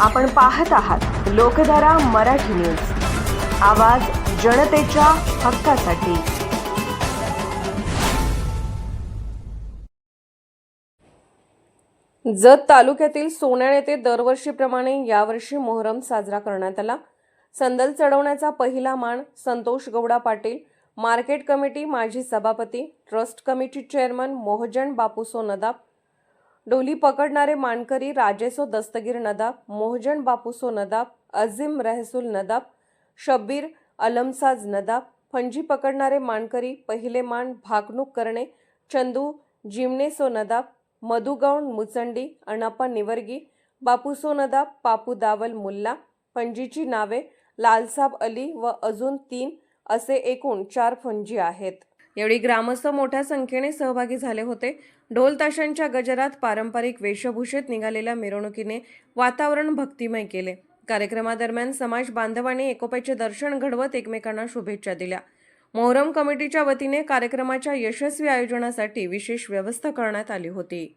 आपण पाहत आहात लोकधारा मराठी न्यूज. आवाज जनतेच्या हक्कासाठी. जत तालुक्यातील सोन्याळ येथे दरवर्षीप्रमाणे यावर्षी मोहरम साजरा करण्यात आला. संदल चढवण्याचा पहिला मान संतोष गौडा पाटील मार्केट कमिटी माजी सभापती trust committee chairman Mohajan Bapuso Nadab डोली पकडणारे मानकरी राजेसो दस्तगीर नदाब मोहजन बापूसो नदाब अझीम रहसूल नदाब शब्बीर अलमसाज नदाब फंजी पकडणारे मानकरी पहिले मान भाकणूक करणे चंदू जिमनेसो नदाब मधुगौण मुचंडी अण्णाप्पा निवर्गी बापूसो नदाब पापू दावल मुल्ला फंजीची नावे लालसाब अली व अजून तीन असे एकूण चार फंजी आहेत. यावेळी ग्रामस्थ मोठ्या संख्येने सहभागी झाले होते. ढोल ताशांच्या गजरात पारंपरिक वेशभूषेत निघालेल्या मिरवणुकीने वातावरण भक्तिमय केले. कार्यक्रमादरम्यान समाज बांधवांनी एकोप्याचे दर्शन घडवत एकमेकांना शुभेच्छा दिल्या. मोहरम कमिटीच्या वतीने कार्यक्रमाच्या यशस्वी आयोजनासाठी विशेष व्यवस्था करण्यात आली होती.